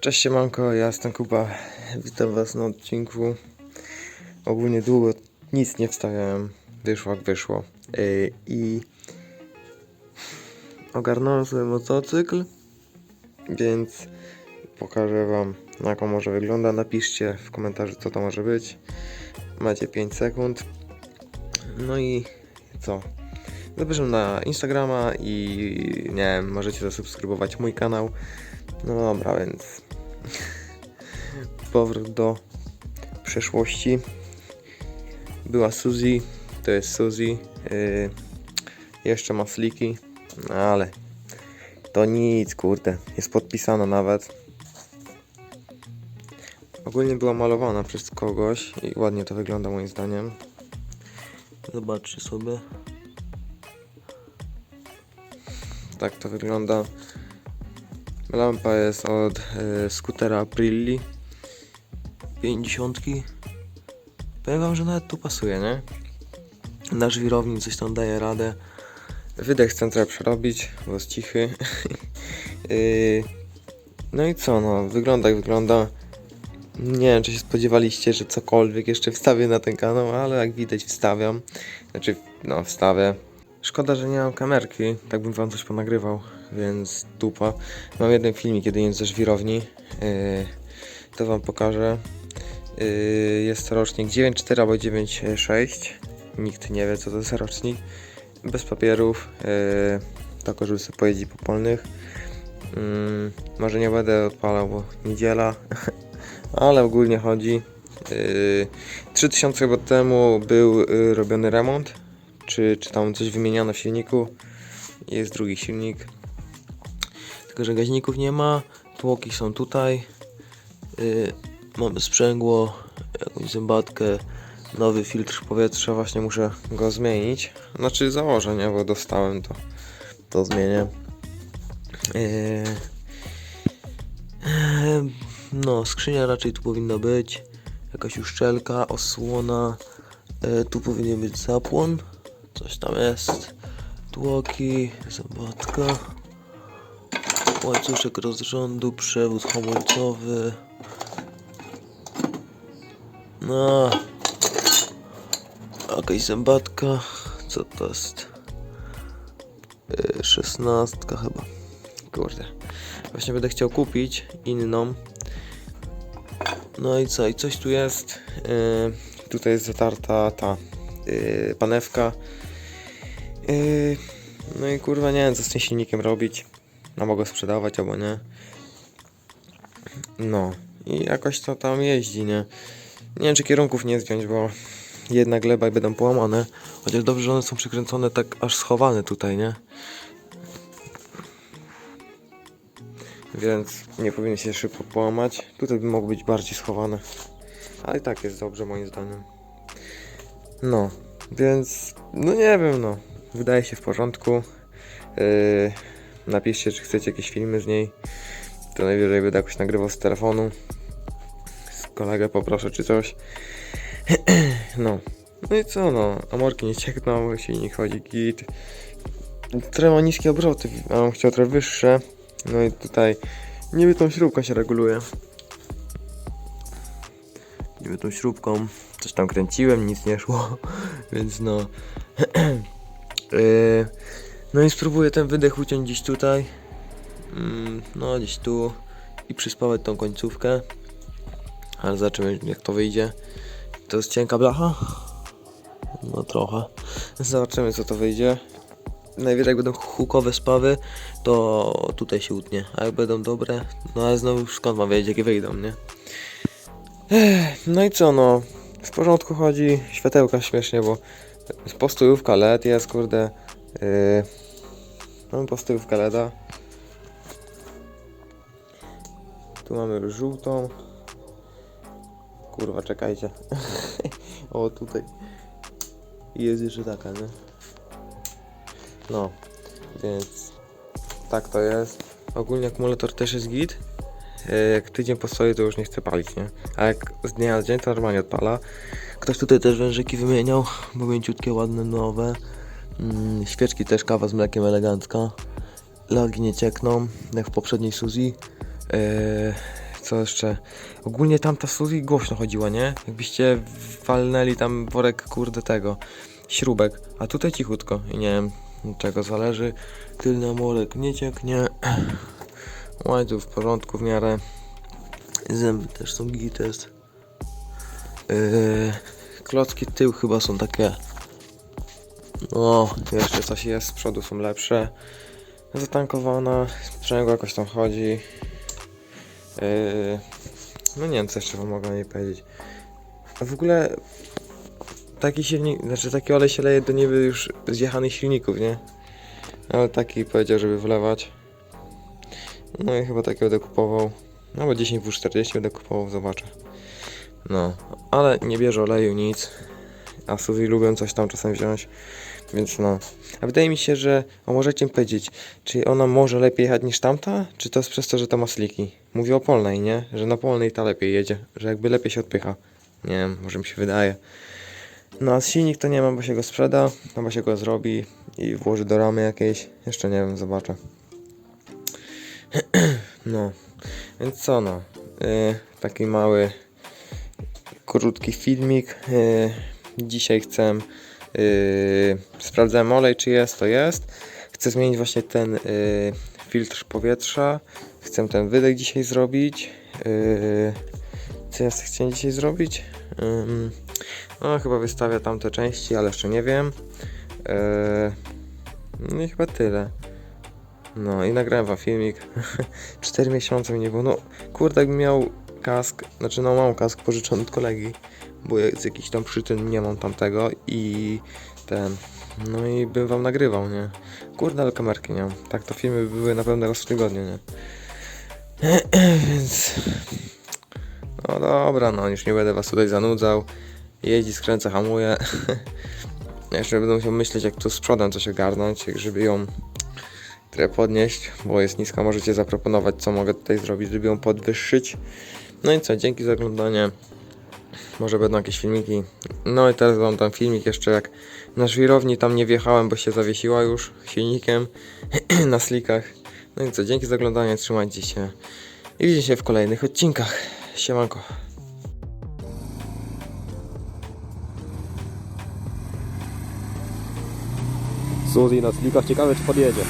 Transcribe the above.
Cześć siemanko, ja jestem Kuba. Witam was na odcinku. Ogólnie długo nic nie wstawiałem. Wyszło jak wyszło. Yy, I ogarnąłem sobie motocykl, więc pokażę wam na jaką może wygląda. Napiszcie w komentarzu co to może być. Macie 5 sekund. No i co? Zapraszam na Instagrama i nie wiem, możecie zasubskrybować mój kanał. No dobra, więc powrót do przeszłości. Była Suzy, to jest Suzy. Yy, jeszcze ma sliki, no ale to nic, kurde. Jest podpisana nawet. Ogólnie była malowana przez kogoś i ładnie to wygląda moim zdaniem. Zobaczcie sobie. Tak to wygląda. Lampa jest od y, skutera Aprilli 50. Powiem wam, że nawet tu pasuje, nie? Na żwirowni coś tam daje radę. Wydech chcę trochę przerobić, bo jest cichy. y, no i co, no, wygląda jak wygląda. Nie wiem, czy się spodziewaliście, że cokolwiek jeszcze wstawię na ten kanał, ale jak widać wstawiam. Znaczy, no, wstawię. Szkoda, że nie mam kamerki, tak bym wam coś ponagrywał, więc dupa. Mam jeden filmik jedynie ze żwirowni, yy, to wam pokażę. Yy, jest rocznik 9.4 albo 9.6, nikt nie wie co to jest rocznik. Bez papierów, yy, tylko żeby sobie pojeździć po polnych. Yy, może nie będę odpalał, bo niedziela, ale ogólnie chodzi. Yy, 3000 chyba temu był yy, robiony remont czy, czy tam coś wymieniano w silniku. Jest drugi silnik. Tylko, że gaźników nie ma. Tłoki są tutaj. Yy, mamy sprzęgło, jakąś zębatkę, nowy filtr powietrza. Właśnie muszę go zmienić. Znaczy założę, nie? Bo dostałem to. To zmienię. Yy, no, skrzynia raczej tu powinna być. Jakaś uszczelka, osłona. Yy, tu powinien być zapłon. Coś tam jest. Tłoki, zębatka. Łańcuszek rozrządu, przewód hamulcowy. No. Jakaś zębatka. Co to jest? Yy, Szesnastka chyba. Kurde. Właśnie będę chciał kupić inną. No i co? I coś tu jest. Yy, tutaj jest zatarta ta yy, panewka. Yy, no i kurwa nie wiem co z tym silnikiem robić. No mogę sprzedawać albo nie. No i jakoś to tam jeździ, nie? Nie wiem czy kierunków nie zdjąć, bo jedna gleba i będą połamane. Chociaż dobrze, że one są przykręcone tak aż schowane tutaj, nie? Więc nie powinny się szybko połamać. Tutaj by mogły być bardziej schowane. Ale i tak jest dobrze moim zdaniem. No, więc no nie wiem, no. Wydaje się w porządku. Yy, napiszcie, czy chcecie jakieś filmy z niej. To najwyżej będę jakoś nagrywał z telefonu. Z kolegę poproszę, czy coś. no. No i co, no. Amorki nie ciekną, silnik chodzi git. Trochę ma niskie obroty, a bym chciał trochę wyższe. No i tutaj niby tą śrubką się reguluje. Niby tą śrubką. Coś tam kręciłem, nic nie szło, więc no. Yy, no i spróbuję ten wydech uciąć gdzieś tutaj. Mm, No, gdzieś tu. I przyspałać tą końcówkę. Ale zobaczymy jak to wyjdzie. To jest cienka blacha? No trochę. Zobaczymy co to wyjdzie. Najwyżej jak będą hukowe spawy, to tutaj się utnie. A jak będą dobre, no ale znowu skąd mam wiedzieć jakie wyjdą, nie? Ech, no i co no? W porządku chodzi, światełka śmiesznie, bo postojówka LED jest, kurde. Yy, mamy postojówkę LEDa. Tu mamy żółtą. Kurwa, czekajcie. o, tutaj. Jest jeszcze taka, nie? No, więc tak to jest. Ogólnie akumulator też jest git. Yy, Jak tydzień postoi, to już nie chce palić, nie? A jak z dnia na dzień, to normalnie odpala. Ktoś tutaj też wężyki wymieniał, bo mięciutkie, ładne, nowe. Mm, świeczki też kawa z mlekiem elegancka. Lagi nie ciekną, jak w poprzedniej Suzy. Yy, co jeszcze? Ogólnie tamta Suzy głośno chodziła, nie? Jakbyście walnęli tam worek, kurde, tego, śrubek. A tutaj cichutko i nie wiem, czego zależy. Tylny amolek nie cieknie. Łańcuch w porządku w miarę. Zęby też są gites. Yy, klocki tył chyba są takie. O, jeszcze coś jest, z przodu są lepsze. Zatankowana, sprzęgło jakoś tam chodzi. Yy, no nie wiem, co jeszcze wam mogę niej powiedzieć. A w ogóle taki silnik, znaczy taki olej się leje do niby już zjechanych silników, nie? Ale taki powiedział, żeby wlewać. No i chyba taki będę kupował. No bo 10 w 40 będę kupował, zobaczę. No, ale nie bierze oleju, nic. A Suzy lubią coś tam czasem wziąć, więc no. A wydaje mi się, że, o możecie mi powiedzieć, czy ona może lepiej jechać niż tamta, czy to jest przez to, że to ma sliki? Mówię o polnej, nie? Że na polnej ta lepiej jedzie, że jakby lepiej się odpycha. Nie wiem, może mi się wydaje. No a silnik to nie ma, bo się go sprzeda, albo się go zrobi i włoży do ramy jakiejś. Jeszcze nie wiem, zobaczę. No, więc co no. Yy, taki mały, krótki filmik. Yy, dzisiaj chcę. Yy, sprawdzałem olej, czy jest, to jest. Chcę zmienić właśnie ten yy, filtr powietrza. Chcę ten wydech dzisiaj zrobić. Co ja chcę dzisiaj zrobić? No, chyba wystawię tamte części, ale jeszcze nie wiem. No i chyba tyle. No i nagrałem wam filmik. 4 miesiące mi nie było. No kurde, jakbym miał kask, znaczy no mam kask pożyczony od kolegi, bo z jakichś tam przyczyn nie mam tamtego i ten. No i bym wam nagrywał, nie? Kurde, ale kamerki nie mam. Tak to filmy by były na pewno raz w tygodniu, nie? Więc. No dobra, no już nie będę was tutaj zanudzał. Jeździ, skręca, hamuje. Jeszcze będę musiał myśleć, jak tu z przodem coś ogarnąć, jak żeby ją trochę podnieść, bo jest niska. Możecie zaproponować, co mogę tutaj zrobić, żeby ją podwyższyć. No i co, dzięki za oglądanie. Może będą jakieś filmiki. No i teraz wam tam filmik jeszcze jak na żwirowni tam nie wjechałem, bo się zawiesiła już silnikiem na slikach. No i co, dzięki za oglądanie, trzymajcie się i widzimy się w kolejnych odcinkach. Siemanko. Suzy na slikach, ciekawe czy podjedzie.